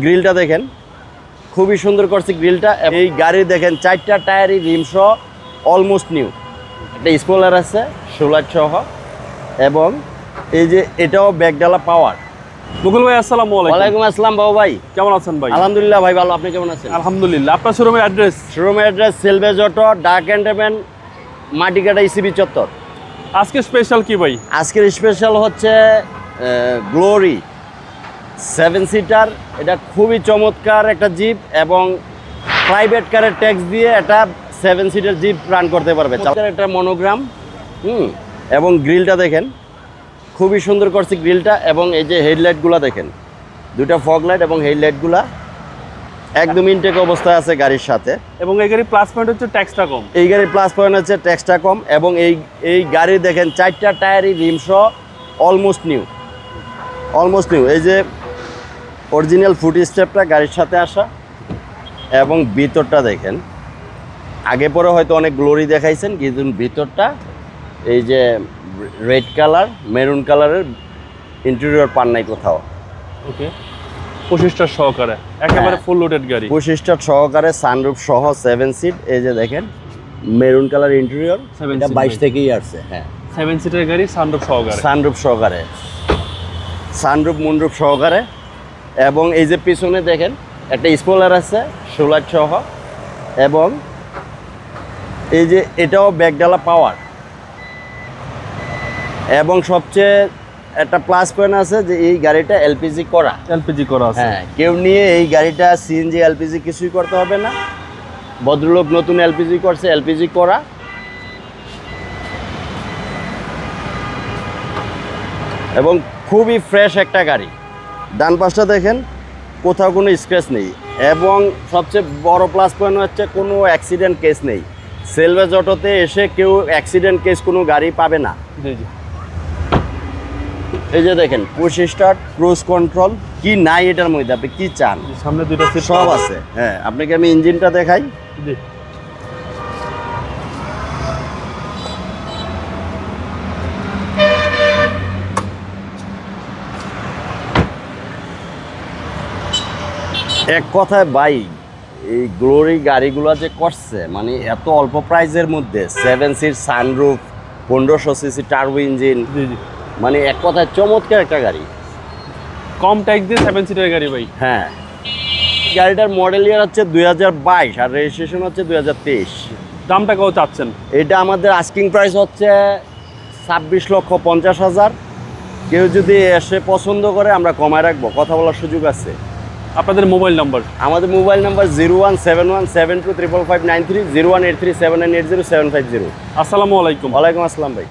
গ্রিলটা দেখেন। খুবই সুন্দর করছে গ্রিলটা। এই গাড়ি দেখেন চারটা টায়ারই রিমস অলমোস্ট নিউ একটা স্পলার আছে সোলার সহ। এবং এই যে এটাও ব্যাগডালা পাওয়ার মুকুল ভাই আসসালামু আলাইকুম। ওয়ালাইকুম আসসালাম বাবু ভাই। কেমন আছেন ভাই? আলহামদুলিল্লাহ ভাই ভালো। আপনি কেমন আছেন? আলহামদুলিল্লাহ। আপনার শোরুমের অ্যাড্রেস শোরুমের অ্যাড্রেস সেলভেজ অটো ডার্ক অ্যান্ডারম্যান মাটিকাটা ইসিবি চত্বর। আজকে স্পেশাল কি ভাই? আজকের স্পেশাল হচ্ছে গ্লোরি সেভেন সিটার এটা খুবই চমৎকার একটা জিপ এবং প্রাইভেট কারের ট্যাক্স দিয়ে এটা সেভেন সিটার জিপ রান করতে পারবে। একটা মনোগ্রাম হুম এবং গ্রিলটা দেখেন খুবই সুন্দর করছে গ্রিলটা এবং এই যে হেডলাইটগুলো দেখেন দুটা ফগ লাইট এবং হেডলাইটগুলা একদম ইনটেক অবস্থায় আছে গাড়ির সাথে। এবং এই গাড়ি প্লাস পয়েন্ট হচ্ছে ট্যাক্সটা কম। এই গাড়ির প্লাস পয়েন্ট হচ্ছে ট্যাক্সটা কম এবং এই এই গাড়ি দেখেন চারটা টায়ারই rims almost new almost new এই যে অরিজিনাল ফুট স্টেপটা গাড়ির সাথে আসা এবং ভিতরটা দেখেন। আগে পরে হয়তো অনেক গ্লোরি দেখাইছেন কিন্তু ভিতরটা এই যে রেড কালার মেরুন কালারের ইন্টেরিয়র পান নাই কোথাও। ওকে পঁচিশটা সহকারে একেবারে হ্যাঁ। ফুল লোডেড গাড়ি। পঁচিশটা সহকারে সানরুফ সহ সেভেন সিট এই যে দেখেন মেরুন কালার ইন্টেরিয়র এটা বাইশ থেকেই আসছে হ্যাঁ। সেভেন সিটের গাড়ি সানরুফ সহকারে। সানরূপ সহকারে। সানরূপ মুন্ডরূপ সহকারে। এবং এই যে পিছনে দেখেন একটা স্পলার আছে সোলার সহ। এবং এই যে এটাও ব্যাগডালা পাওয়ার এবং সবচেয়ে একটা প্লাস পয়েন্ট আছে যে এই গাড়িটা এলপিজি করা। এলপিজি করা আছে। হ্যাঁ কেউ নিয়ে এই গাড়িটা সিএনজি এলপিজি কিছুই করতে হবে না। ভদ্রলোক নতুন এলপিজি করছে এলপিজি করা। এবং খুবই ফ্রেশ একটা গাড়ি। ডান পাশটা দেখেন কোথাও কোনো স্ক্র্যাচ নেই এবং সবচেয়ে বড় প্লাস পয়েন্ট হচ্ছে কোনো অ্যাক্সিডেন্ট কেস নেই। সেলভেজ অটোতে এসে কেউ অ্যাক্সিডেন্ট কেস কোনো গাড়ি পাবে না। এই যে দেখেন পুশ স্টার্ট ক্রুজ কন্ট্রোল কি নাই এটার মধ্যে? আপনি কি চান? সামনে দুটো সব আছে হ্যাঁ। আপনাকে আমি ইঞ্জিনটা দেখাই। এক কথায় ভাই এই গ্লোরি গাড়িগুলো যে করছে মানে এত অল্প প্রাইজের মধ্যে সেভেন সিট সানরুফ পনেরোশো সিসি টার্বো ইঞ্জিন মানে এক কথায় চমৎকার একটা গাড়ি। কম ট্যাক্স দিয়ে সেভেন সিটের গাড়ি ভাই। হ্যাঁ। গাড়িটার মডেল ইয়ার হচ্ছে দুই হাজার বাইশ আর রেজিস্ট্রেশন হচ্ছে দুই হাজার তেইশ। দামটা কত চাচ্ছেন? এটা আমাদের আস্কিং প্রাইস হচ্ছে ছাব্বিশ লক্ষ পঞ্চাশ হাজার। কেউ যদি এসে পছন্দ করে আমরা কমায় রাখব কথা বলার সুযোগ আছে। আপনাদের মোবাইল নাম্বার? আমাদের mobile number zero one seven one seven two triple five nine three zero one eight three seven nine eight zero seven five zero. আসসালামু আলাইকুম। ওয়ালাইকুম আসসালাম ভাই।